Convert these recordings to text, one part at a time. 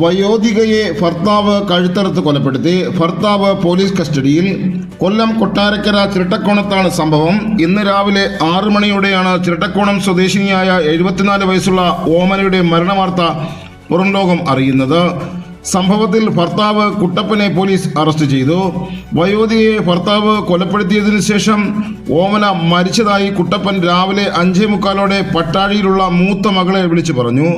വയോധികയെ ഭർത്താവ് കഴുത്തറുത്ത് കൊലപ്പെടുത്തി ഭർത്താവ് പോലീസ് കസ്റ്റഡിയിൽ കൊല്ലം കൊട്ടാരക്കര ചിരട്ടക്കോണത്താണ് സംഭവം. ഇന്ന് രാവിലെ ആറു മണിയോടെയാണ് ചിരട്ടക്കോണം സ്വദേശിനിയായ എഴുപത്തിനാല് വയസ്സുള്ള ഓമനയുടെ മരണവാർത്ത പുറം ലോകം അറിയുന്നത്. സംഭവത്തിൽ ഭർത്താവ് കുട്ടപ്പനെ പോലീസ് അറസ്റ്റ് ചെയ്തു. വയോധികയെ ഭർത്താവ് കൊലപ്പെടുത്തിയതിനു ശേഷം ഓമന മരിച്ചതായി കുട്ടപ്പൻ രാവിലെ അഞ്ചേ മുക്കാലോടെ പട്ടാഴിയിലുള്ള മൂത്ത മകളെ വിളിച്ചു പറഞ്ഞു.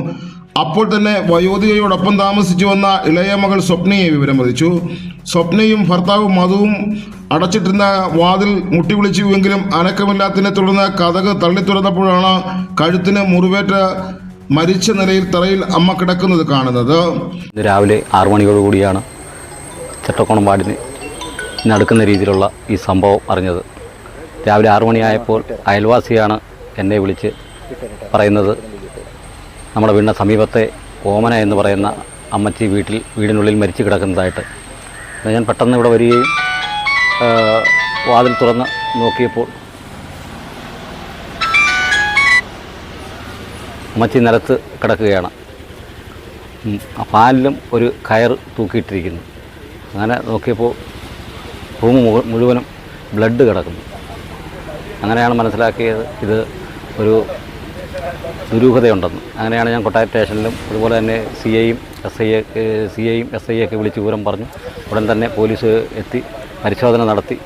അപ്പോൾ തന്നെ വയോധികയോടൊപ്പം താമസിച്ചു വന്ന ഇളയ മകൾ സ്വപ്നയെ വിവരമറിയിച്ചു സ്വപ്നയും ഭർത്താവും മധുവും അടച്ചിട്ടിരുന്ന വാതിൽ മുട്ടി വിളിച്ചുവെങ്കിലും അനക്കമില്ലാത്തതിനെ തുടർന്ന് കഥക് തള്ളി തുറന്നപ്പോഴാണ് കഴുത്തിന് മുറിവേറ്റ മരിച്ച നിലയിൽ തറയിൽ അമ്മ കിടക്കുന്നത് കാണുന്നത്. രാവിലെ ആറു മണിയോടുകൂടിയാണ് ചട്ടക്കോണം വാടിന് നടക്കുന്ന രീതിയിലുള്ള ഈ സംഭവം അറിഞ്ഞത്. രാവിലെ ആറു മണിയായപ്പോൾ അയൽവാസിയാണ് എന്നെ വിളിച്ച് പറയുന്നത്. നമ്മുടെ വീടിന് സമീപത്തെ ഓമന എന്ന് പറയുന്ന അമ്മച്ചി വീട്ടിൽ വീടിനുള്ളിൽ മരിച്ചു കിടക്കുന്നതായിട്ട്. ഞാൻ പെട്ടെന്ന് ഇവിടെ വരികയും വാതിൽ തുറന്ന് നോക്കിയപ്പോൾ അമ്മച്ചി നിലത്ത് കിടക്കുകയാണ്. പാലിലും ഒരു കയർ തൂക്കിയിട്ടിരിക്കുന്നു. അങ്ങനെ നോക്കിയപ്പോൾ റൂം മുഴു- മുഴുവനും ബ്ലഡ് കിടക്കുന്നു. അങ്ങനെയാണ് മനസ്സിലാക്കിയത് ഇത് ഒരു ദുരൂഹതയുണ്ടെന്ന്. അങ്ങനെയാണ് ഞാൻ കൊട്ടായ സ്റ്റേഷനിലും അതുപോലെ തന്നെ സി ഐയും എസ് ഐ സി ഐയും എസ് ഐ ഒക്കെ വിളിച്ച് വിവരം പറഞ്ഞു. ഉടൻ തന്നെ പോലീസ് എത്തി പരിശോധന നടത്തി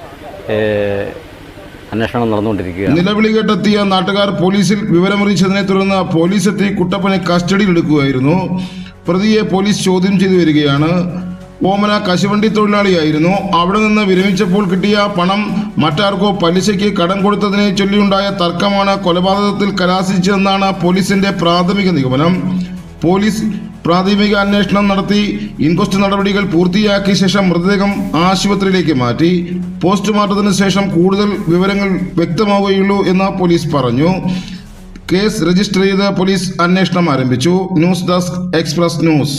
അന്വേഷണം നടന്നുകൊണ്ടിരിക്കുകയാണ്. നിലവിളി കേട്ടെത്തിയ നാട്ടുകാർ പോലീസിൽ വിവരമറിയിച്ചതിനെ തുടർന്ന് പോലീസ് എത്തി കുട്ടപ്പനെ കസ്റ്റഡിയിൽ എടുക്കുകയായിരുന്നു. പ്രതിയെ പോലീസ് ചോദ്യം ചെയ്തു വരികയാണ്. ഓമന കശുവണ്ടി തൊഴിലാളിയായിരുന്നു. അവിടെ നിന്ന് വിരമിച്ചപ്പോൾ കിട്ടിയ പണം മറ്റാർക്കോ പലിശയ്ക്ക് കടം കൊടുത്തതിനെ ചൊല്ലിയുണ്ടായ തർക്കമാണ് കൊലപാതകത്തിൽ കലാശിച്ചതെന്നാണ് പോലീസിന്റെ പ്രാഥമിക നിഗമനം. പോലീസ് പ്രാഥമിക അന്വേഷണം നടത്തി ഇൻക്വസ്റ്റ് നടപടികൾ പൂർത്തിയാക്കിയ ശേഷം മൃതദേഹം ആശുപത്രിയിലേക്ക് മാറ്റി. പോസ്റ്റ്മോർട്ടത്തിന് ശേഷം കൂടുതൽ വിവരങ്ങൾ വ്യക്തമാവുകയുള്ളൂ എന്ന് പോലീസ് പറഞ്ഞു. കേസ് രജിസ്റ്റർ ചെയ്ത് പോലീസ് അന്വേഷണം ആരംഭിച്ചു. News desk express news.